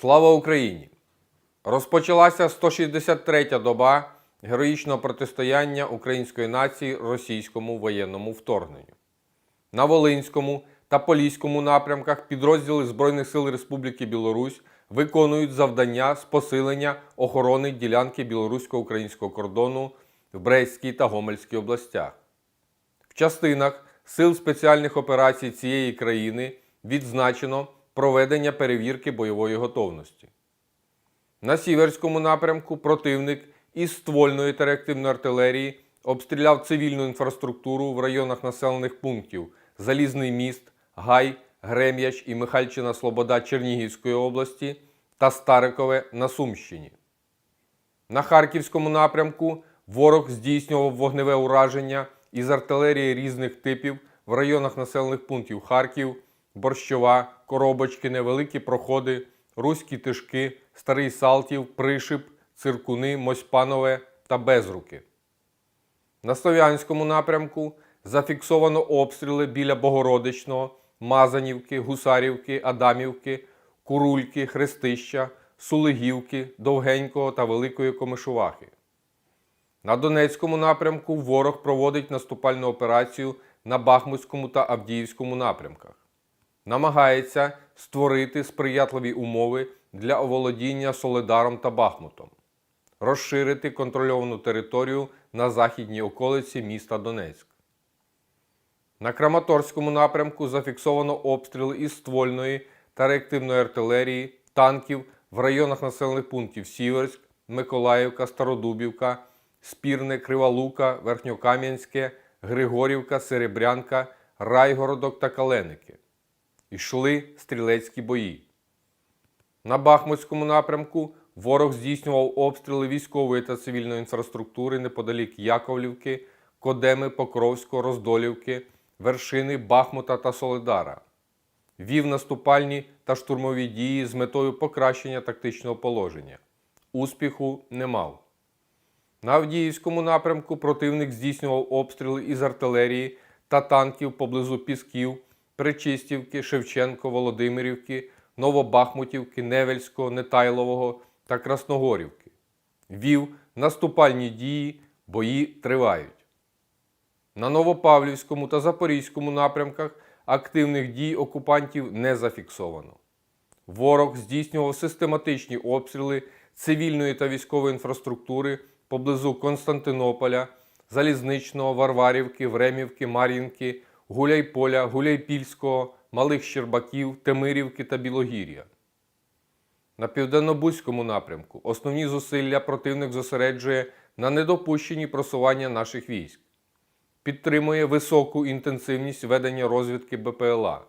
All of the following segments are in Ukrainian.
Слава Україні! Розпочалася 163-я доба героїчного протистояння української нації російському воєнному вторгненню. На Волинському та Поліському напрямках підрозділи Збройних сил Республіки Білорусь виконують завдання з посилення охорони ділянки білорусько-українського кордону в Брестській та Гомельській областях. В частинах Сил спеціальних операцій цієї країни відзначено проведення перевірки бойової готовності. На Сіверському напрямку противник із ствольної та реактивної артилерії обстріляв цивільну інфраструктуру в районах населених пунктів Залізний міст, Гай, Грем'яч і Михальчина Слобода Чернігівської області та Старикове на Сумщині. На Харківському напрямку ворог здійснював вогневе ураження із артилерії різних типів в районах населених пунктів Харків, Борщова, Коробочкине, Великі Проходи, Руські Тишки, Старий Салтів, Пришип, Циркуни, Мосьпанове та Безруки. На Слов'янському напрямку зафіксовано обстріли біля Богородичного, Мазанівки, Гусарівки, Адамівки, Курульки, Хрестища, Сулигівки, Довгенького та Великої Комишувахи. На Донецькому напрямку ворог проводить наступальну операцію на Бахмутському та Авдіївському напрямках. Намагається створити сприятливі умови для оволодіння Соледаром та Бахмутом, розширити контрольовану територію на західній околиці міста Донецьк. На Краматорському напрямку зафіксовано обстріли із ствольної та реактивної артилерії, танків в районах населених пунктів Сіверськ, Миколаївка, Стародубівка, Спірне, Кривалука, Верхньокам'янське, Григорівка, Серебрянка, Райгородок та Каленики. Ішли стрілецькі бої. На Бахмутському напрямку ворог здійснював обстріли військової та цивільної інфраструктури неподалік Яковлівки, Кодеми, Покровського, Роздолівки, вершини Бахмута та Соледара. Вів наступальні та штурмові дії з метою покращення тактичного положення. Успіху не мав. На Авдіївському напрямку противник здійснював обстріли із артилерії та танків поблизу Пісків, Причистівки, Шевченко, Володимирівки, Новобахмутівки, Невельського, Нетайлового та Красногорівки. Вів наступальні дії, бої тривають. На Новопавлівському та Запорізькому напрямках активних дій окупантів не зафіксовано. Ворог здійснював систематичні обстріли цивільної та військової інфраструктури поблизу Константинополя, Залізничного, Варварівки, Времівки, Мар'їнки, Гуляйполя, Гуляйпільського, Малих Щербаків, Темирівки та Білогір'я. На південно-бузькому напрямку основні зусилля противник зосереджує на недопущенні просування наших військ, підтримує високу інтенсивність ведення розвідки БПЛА.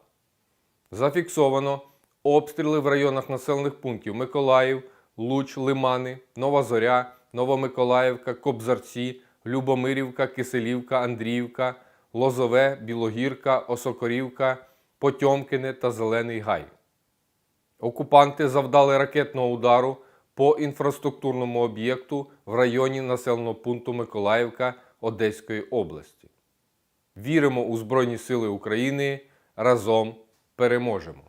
Зафіксовано обстріли в районах населених пунктів Миколаїв, Луч, Лимани, Нова Зоря, Новомиколаївка, Кобзарці, Любомирівка, Киселівка, Андріївка, Лозове, Білогірка, Осокорівка, Потьомкине та Зелений Гай. Окупанти завдали ракетного удару по інфраструктурному об'єкту в районі населеного пункту Миколаївка Одеської області. Віримо у Збройні Сили України. Разом переможемо!